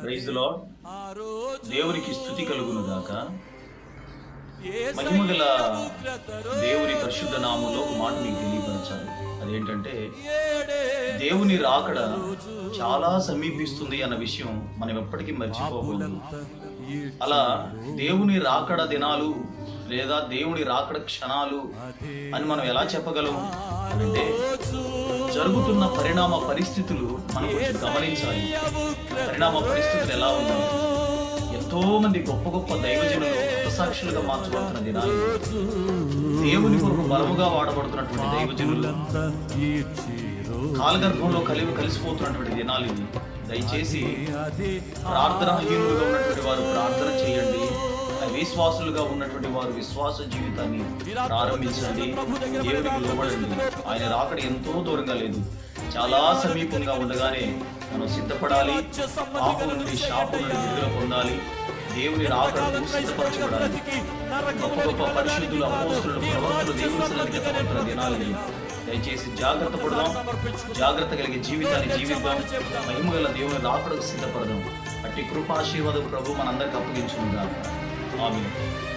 Praise lord దేవునికి స్థుతి కలుగును గాక. మహిమ దేవుని పరిశుద్ధ నామంలో ఒక మాట మీకు తెలియపరచాలి. అదేంటంటే దేవుని రాకడ చాలా సమీపిస్తుంది అన్న విషయం మనం ఎప్పటికీ మర్చిపోకూడదు. అలా దేవుని రాకడ దినాలు లేదా దేవుని రాకడ క్షణాలు అని మనం ఎలా చెప్పగలం అంటే జరుగుతున్న పరిణామ పరిస్థితులు మనం కొంచెం గమనించాలి. పరిణామ పరిస్థితులు ఎలా ఉన్నాయి? ఎంతో మంది గొప్ప గొప్ప దైవజనులు సాక్షులుగా మార్చబడుతున్న దినాలు. దేవుని కొరకు బలముగా వాడబడుతున్నటువంటి దైవజనులు. కాలగర్భంలో కలివి కలిసిపోతున్నటువంటి దినాలు దయచేసి దయచేసి ప్రార్థనాహీనులుగా ఉన్నటువంటి వారు ప్రార్థన చేయాలి విశ్వాసులుగా ఉన్నటువంటి వారు విశ్వాస జీవితాన్ని ప్రారంభించండి. దేవుడికి లోబడండి. ఆయన రాకడ ఎంతో దూరంగా లేదు. చాలా సమీపంగా ఉండగానే మనం సిద్ధపడాలి. పాపం నుండి శాపం నుండి విడుదల పొందాలి. దేవుని రాకడకు సిద్ధపరచబడాలి. గొప్ప గొప్ప పరిశుద్ధులు అపోస్తులు ప్రవక్తలు దేవుని దయచేసి జాగ్రత్త పడదాం. జాగ్రత్త కలిగే జీవితాన్ని జీవిద్దాం. మహిమగల దేవుని రాకడకు సిద్ధపడదాం. అట్టి కృపాశీర్వాద ప్రభు మనందరికి అప్పగించుకుందాం. Amin.